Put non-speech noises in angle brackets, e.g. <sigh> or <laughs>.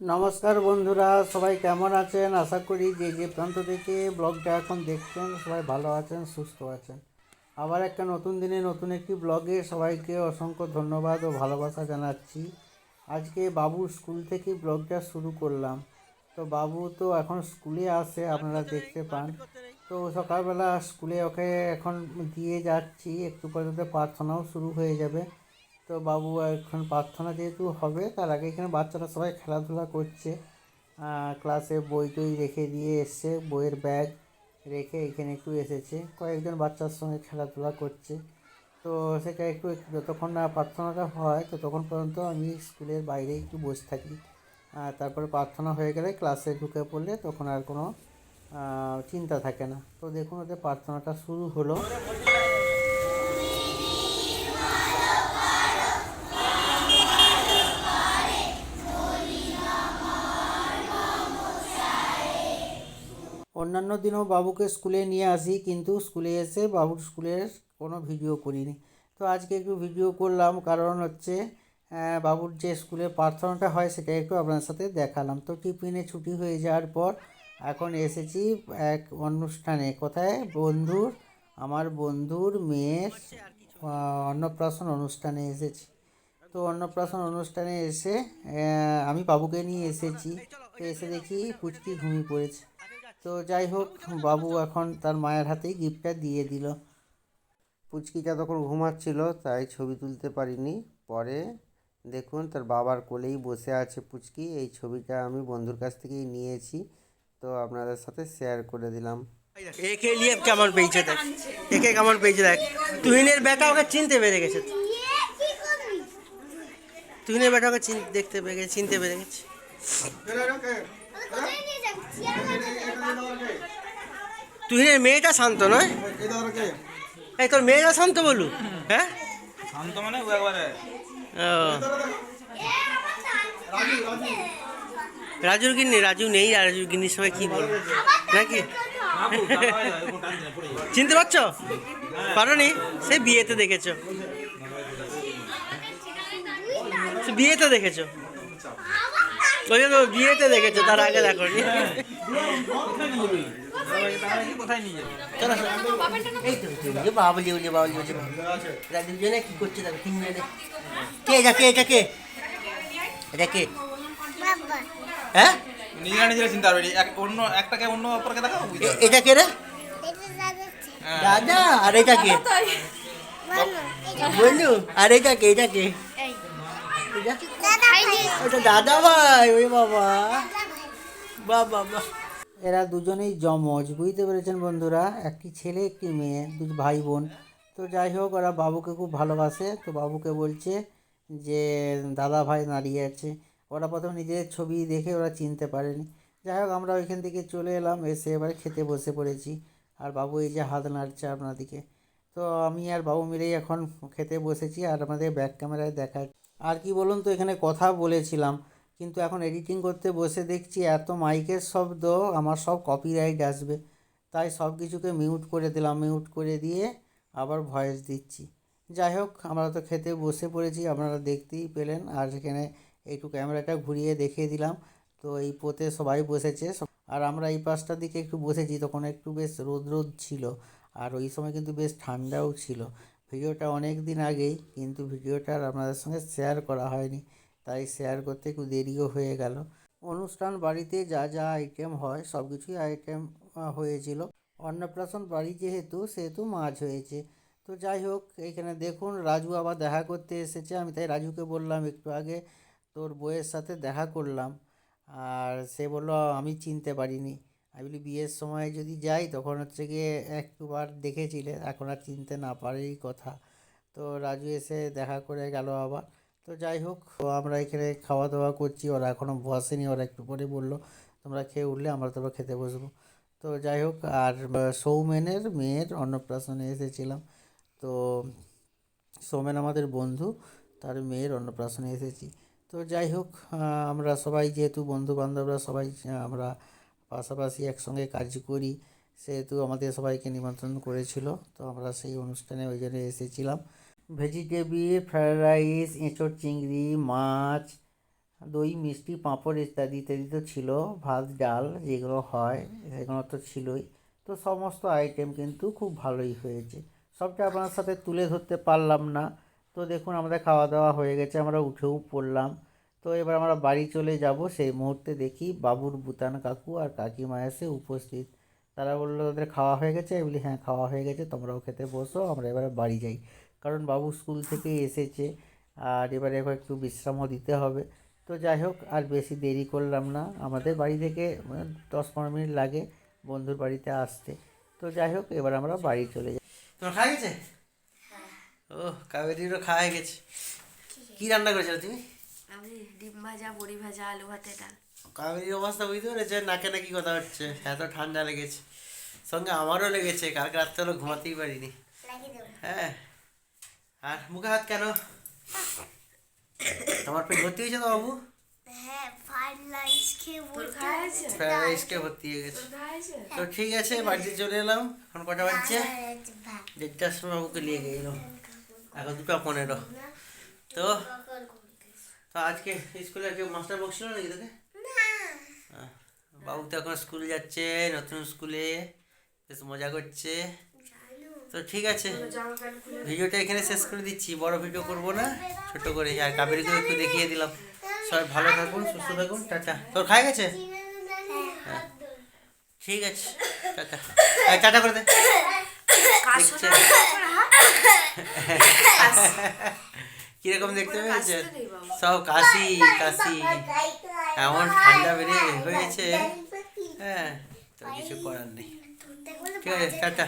নমস্কার বন্ধুরা, সবাই কেমন আছেন? আশা করি যে যে প্রান্ত থেকে ব্লগটা এখন দেখছেন, সবাই ভালো আছেন, সুস্থ আছেন। আবার একটা নতুন দিনে নতুন একটি ব্লগে সবাইকে অসংখ্য ধন্যবাদ ও ভালোবাসা জানাচ্ছি। আজকে বাবুর স্কুল থেকে ব্লগটা শুরু করলাম। তো বাবু তো এখন স্কুলে আসে, আপনারা দেখতে পান। তো সকালবেলা স্কুলে ওকে এখন দিয়ে যাচ্ছি, একটু পরে প্রার্থনাও শুরু হয়ে যাবে। তো বাবু এখন প্রার্থনা যেহেতু হবে, তার আগে এখানে বাচ্চারা সবাই খেলাধুলা করছে। ক্লাসে বই টই রেখে দিয়ে এসছে, বইয়ের ব্যাগ রেখে এখানে একটু এসেছে। কয়েকজন বাচ্চার সঙ্গে খেলাধুলা করছে। তো সেটা একটু যতক্ষণ না প্রার্থনাটা হয়, ততক্ষণ পর্যন্ত আমি স্কুলের বাইরে একটু বসে থাকি। আর তারপরে প্রার্থনা হয়ে গেলে ক্লাসে ঢুকে পড়লে তখন আর কোনো চিন্তা থাকে না। তো দেখুন ওদের প্রার্থনাটা শুরু হলো। অন্যান্য দিনও বাবুকে স্কুলে নিয়ে আসি, কিন্তু স্কুলে এসে বাবুর স্কুলের কোনো ভিডিও করিনি। তো আজকে একটু ভিডিও করলাম, কারণ হচ্ছে বাবুর যে স্কুলে প্রার্থনাটা হয় সেটা একটু আপনার সাথে দেখালাম। তো টিফিনে ছুটি হয়ে যাওয়ার পর এখন এসেছি এক অনুষ্ঠানে। কোথায়? বন্ধুর, আমার বন্ধুর মেয়ের অন্নপ্রাশন অনুষ্ঠানে এসেছি। তো অন্নপ্রাশন অনুষ্ঠানে এসে আমি বাবুকে নিয়ে এসেছি। তো এসে দেখি পুচকি ঘুমিয়ে পড়েছে। তো যাই হোক বাবু এখন তার মায়ের হাতেই গিফটটা দিয়ে দিল পুচকিটা তখন ঘুমাচ্ছিল তাই ছবি তুলতে পারিনি পরে দেখুন তার বাবার কোলেই বসে আছে পুচকি এই ছবিটা আমি বন্ধুর কাছ থেকেই নিয়েছি তো আপনাদের সাথে শেয়ার করে দিলাম একে নিয়ে কেমন পেয়েছে দেখ একে কেমন পেয়েছে দেখ তুহিনের বেটা ওকে চিনতে পেরে গেছে তুহিনের বেটা ওকে চিন- দেখতে পেরে গেছে চিনতে পেরে গেছে তুহিনের মেয়েটা শান্ত নয়? এই তোর মেয়েটা শান্ত বলু হ্যাঁ? শান্ত মানে ও একবারে। রাজুর গিন্নি রাজু নেই রাজুর গিন্নির সবাই কি বলব? নাকি। চিনতে পারছ? পারোনি? সে বিয়েতে দেখেছ। সে বিয়েতে দেখেছ। ওই জন্য বিয়েতে দেখেছ তার আগে দেখো তো তো, বাবলি বলি বাবলি বলছে এরা দুজনে কি করছে দেখো তিনজনে। কে এটা কে এটা কে? এটা কে? হ্যাঁ? নিজেরা নিজেরা চিন্তা করবি এক অন্য একটাকে অন্য অপরকে এটা কে রে। দাদা আর এটা কে? বলু আর এটা কে এটা কে? ওটা দাদা ভাই ওই বাবা। বাহ এরা দুজনেই জমজ বুঝতে পেরেছেন বন্ধুরা? একটি ছেলে একটি মেয়ে দুই ভাই বোন তো যাই হোক ওরা বাবুকে খুব ভালোবাসে। তো বাবুকে বলছে যে দাদা ভাই দাঁড়িয়ে আছে। ওরা প্রথমে নিজের ছবি দেখে ওরা চিনতে পারেনি। যাই হোক আমরা ওইখান থেকে চলে এলাম এসে এবার খেতে বসে পড়েছি। আর বাবু এই যে হাত নাড়ছে আপনাদিকে। তো আমি আর বাবু মিলেই এখন খেতে বসেছি আর আমাদের ব্যাক ক্যামেরায় দেখা আর কি বলুন তো, এখানে কথা বলেছিলাম, কিন্তু এখন এডিটিং করতে বসে দেখছি এত মাইকের শব্দ, আমার সব কপিরাইট আসবে। তাই সব কিছুকে মিউট করে দিলাম মিউট করে দিয়ে আবার ভয়েস দিচ্ছি। যাই হোক, আমরা তো খেতে বসে পড়েছি, আপনারা দেখতেই পেলেন। আর সেখানে একটু ক্যামেরাটা ঘুরিয়ে দেখিয়ে দিলাম। তো এই পোতে সবাই বসেছে। আর আমরা এই পাশটার দিকে একটু বসেছি, তখন একটু বেশ রোদ রোদ ছিল। আর ওই সময় কিন্তু বেশ ঠান্ডাও ছিল। ভিডিওটা অনেক দিন আগেই, কিন্তু ভিডিওটা আর আপনাদের সঙ্গে শেয়ার করা হয়নি। তাই শেয়ার করতে একটু দেরিও হয়ে গেল। অনুষ্ঠান বাড়িতে যা যা আইটেম হয়, সব কিছুই আইটেম হয়েছিল। অন্নপ্রাশন বাড়ি যেহেতু, সেহেতু মাছ হয়েছে। তো যাই হোক, এখানে দেখুন, রাজু আবার দেখা করতে এসেছে। আমি তাই রাজুকে বললাম, একটু আগে তোর বইয়ের সাথে দেখা করলাম। আর সে বলল, আমি চিনতে পারিনি। আমি বলি বিয়ের সময় যদি যাই, তখন হচ্ছে গিয়ে একবার দেখেছিলে, এখন আর চিনতে না পারেই কথা। তো রাজু এসে দেখা করে গেল আবার। তো যাই হোক আমরা এখানে খাওয়া দাওয়া করছি, ওরা এখনও বসেনি, ওরা একটু পরে বলল, তোমরা খেয়ে উঠলে, আমরা তারপর খেতে বসবো। তো যাই হোক, আর সৌমেনের মেয়ের অন্নপ্রাশনে এসেছিলাম। তো সৌমেন আমাদের বন্ধু, তার মেয়ের অন্নপ্রাশনে এসেছি। তো যাই হোক আমরা সবাই যেহেতু বন্ধু বান্ধবরা সবাই আমরা পাশাপাশি একসঙ্গে কাজ করি। সেহেতু আমাদের সবাইকে নিমন্ত্রণ করেছিল। তো আমরা সেই অনুষ্ঠানে ওই জন্য এসেছিলাম। ভেজিটেবিল, ফ্রায়েড রাইস, এঁচোড় চিংড়ি, মাছ, দই, মিষ্টি, পাঁপড় ইত্যাদি ইত্যাদি তো ছিল। ভাত, ডাল যেগুলো হয়, সেগুলো তো ছিলই। তো সমস্ত আইটেম কিন্তু খুব ভালোই হয়েছে। সবটা আপনার সাথে তুলে ধরতে পারলাম না। তো দেখুন, আমাদের খাওয়া দাওয়া হয়ে গেছে। আমরা উঠেও পড়লাম। তো এবার আমরা বাড়ি চলে যাব। সেই মুহূর্তে দেখি বাবুর বুতান কাকু আর কাকিমা এসে উপস্থিত। তারা বলল তাদের খাওয়া হয়ে গেছে? আমি বলি হ্যাঁ খাওয়া হয়ে গেছে তোমরাও খেতে বসো আমরা এবারে বাড়ি যাই। কারণ বাবু স্কুল থেকে এসেছে আর এবারে এবার একটু বিশ্রামও দিতে হবে। তো যাই হোক আর বেশি দেরি করলাম না। আমাদের বাড়ি থেকে মানে দশ পনেরো মিনিট লাগে বন্ধুর বাড়িতে আসতে। তো যাই হোক এবার আমরা বাড়ি চলে যাই। তোমার খাওয়া গেছে? ও কাবেরিরও খাওয়া হয়ে গেছে। কী রান্না করেছিলে তুমি? আমি ডিম ভাজা বড়ি ভাজা আলু ভাতে ডাল। কাবেরির অবস্থা বুঝতে পেরেছে? নাকে নাকি কথা হচ্ছে। এত ঠান্ডা লেগেছে। সঙ্গে আমারও লেগেছে। কালকে রাত্রে হলো ঘুমাতেই পারিনি। হ্যাঁ। আর মুখে হাত কেন? তোমার পেট ভর্তি হয়েছে তো বাবু? হ্যাঁ হয়ে তো ঠিক আছে বাড়িতে চলে এলাম। এখন কটা বাজছে? দেড়টার সময় বাবুকে নিয়ে গেলাম। এখন দুটো পনেরো। তো আজকে স্কুলে কেউ মাস্টার বকছিল নাকি তোকে? বাবু তো এখন স্কুল যাচ্ছে নতুন স্কুলে বেশ মজা করছে। তো ঠিক আছে ভিডিওটা এখানে শেষ করে দিচ্ছি বড় ভিডিও করব না ছোট করে আর কাবেরিকেও একটু দেখিয়ে দিলাম। সবাই ভালো থাকুন সুস্থ থাকুন টাটা। তোর খাই গেছে? হ্যাঁ। ঠিক আছে টাটা। টাটা করে দে। দেখছে। <laughs> কীরকম দেখতে পেয়েছে সব কাশি কাশি এমন ঠান্ডা বেড়ে হয়েছে হ্যাঁ তো কিছু করার নেই ঠিক আছে টাটা